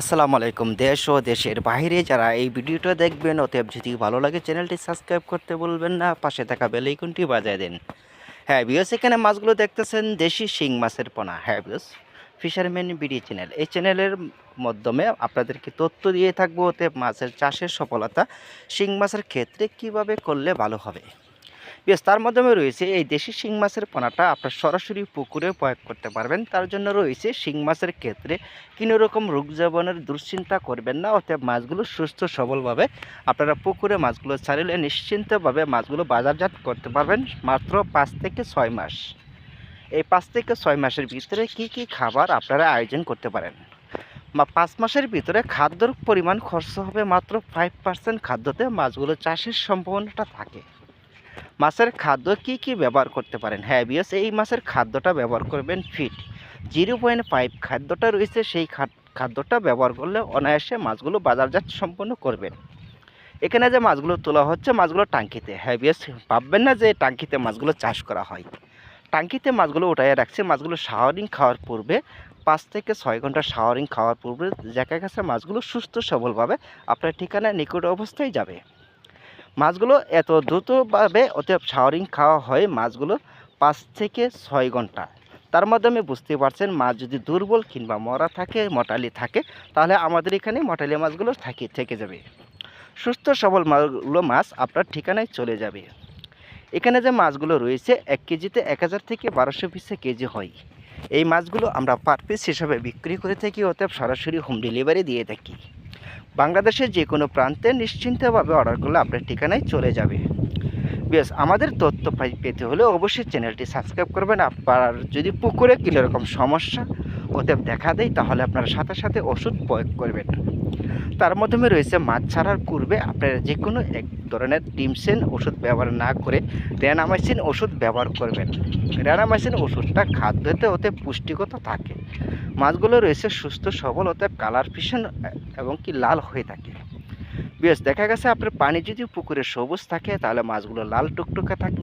আসসালামু আলাইকুম। দেশ ও দেশের বাইরে যারা এই ভিডিওটা দেখবেন, অতএব যদি ভালো লাগে চ্যানেলটি সাবস্ক্রাইব করতে বলবেন না, পাশে থাকা বেল আইকনটি বাজায় দেন। হ্যাঁ বিয়স এখানে মাছগুলো দেখতেছেন, দেশি শিং মাছের পোনা। হ্যাঁ বিয়স ফিশারম্যান বিডি চ্যানেল এই চ্যানেলের মাধ্যমে আপনাদেরকে তথ্য দিয়ে থাকব, অতএব মাছের চাষের সফলতা, শিং মাছের ক্ষেত্রে কীভাবে করলে ভালো হবে। বেশ, তার মাধ্যমে রয়েছে এই দেশি শিং মাছের পোনাটা আপনার সরাসরি পুকুরে প্রয়োগ করতে পারবেন। তার জন্য রয়েছে শিং মাছের ক্ষেত্রে কোনো রকম রোগ জীবনের দুশ্চিন্তা করবেন না, অতএব মাছগুলো সুস্থ, সবলভাবে আপনারা পুকুরে মাছগুলো ছাড়লে নিশ্চিন্তভাবে মাছগুলো বাজারজাত করতে পারবেন মাত্র পাঁচ থেকে ছয় মাস। এই পাঁচ থেকে ছয় মাসের ভিতরে কি কি খাবার আপনারা আয়োজন করতে পারেন? পাঁচ মাসের ভিতরে খাদ্যর পরিমাণ খরচ হবে মাত্র ফাইভ পার্সেন্ট খাদ্যতে মাছগুলো চাষের সম্ভাবনাটা থাকে। মাছের খাদ্য কি কি ব্যবহার করতে পারেন? হ্যাঁ বিয়স, এই মাছের খাদ্যটা ব্যবহার করবেন ফিট জিরো পয়েন্ট ফাইভ খাদ্যটা রয়েছে, সেই খাদ- খাদ্যটা ব্যবহার করলে অনায়াসে মাছগুলো বাজারজাত সম্পন্ন করবেন। এখানে যে মাছগুলো তোলা হচ্ছে, মাছগুলো টাঙ্কিতে। হ্যাঁ বিয়স, ভাববেন না যে টাঙ্কিতে মাছগুলো চাষ করা হয়। টাঙ্কিতে মাছগুলো উঠাইয়া রাখছে, মাছগুলো শাওয়ারিং খাওয়ার পূর্বে পাঁচ থেকে ছয় ঘণ্টা শাওয়ারিং খাওয়ার পূর্বে জায়গায় কাছে মাছগুলো সুস্থ সবলভাবে আপনার ঠিকানায় নিকট অবস্থায় যাবে। মাছগুলো এত দ্রুতভাবে অতএব শাওয়ারিং খাওয়া হয় মাছগুলো পাঁচ থেকে ছয় ঘণ্টা। তার মাধ্যমে বুঝতে পারছেন, মাছ যদি দুর্বল কিংবা মরা থাকে, মটালি থাকে, তাহলে আমাদের এখানে মটালি মাছগুলো থাকে, থেকে যাবে। সুস্থ, সবল মাছগুলো মাছ আপনার ঠিকানায় চলে যাবে। এখানে যে মাছগুলো রয়েছে, এক কেজিতে এক হাজার থেকে বারোশো পিসে কেজি হয়। এই মাছগুলো আমরা পার পিস হিসাবে বিক্রি করে থাকি, অতএব সরাসরি হোম ডেলিভারি দিয়ে থাকি। বাংলাদেশের যে কোনো প্রান্তে নিশ্চিন্তভাবে অর্ডার করলে আপনার ঠিকানায় চলে যাবে। বেস আমাদের তথ্য পেতে হলে অবশ্যই চ্যানেলটি সাবস্ক্রাইব করবেন। আপনার যদি পুকুরে কী রকম সমস্যা ওতে দেখা দেয়, তাহলে আপনারা সাথে সাথে ওষুধ প্রয়োগ করবেন। তার মাধ্যমে রয়েছে মাছ ছাড়ার পূর্বে আপনারা যে কোনো এক ধরনের ডিমসেন ওষুধ ব্যবহার না করে র্যানামাইসিন ওষুধ ব্যবহার করবেন। র্যানামাইসিন ওষুধটা খাদ্যতে ওতে পুষ্টিগত থাকে। মাছগুলো রয়েছে সুস্থ, সবল অতএব কালার ফিশন এবং কি লাল হয়ে থাকে। বেশ, দেখা গেছে আপনার পানি যদি পুকুরে সবুজ থাকে, তাহলে মাছগুলো লাল টুকটুকে থাকে।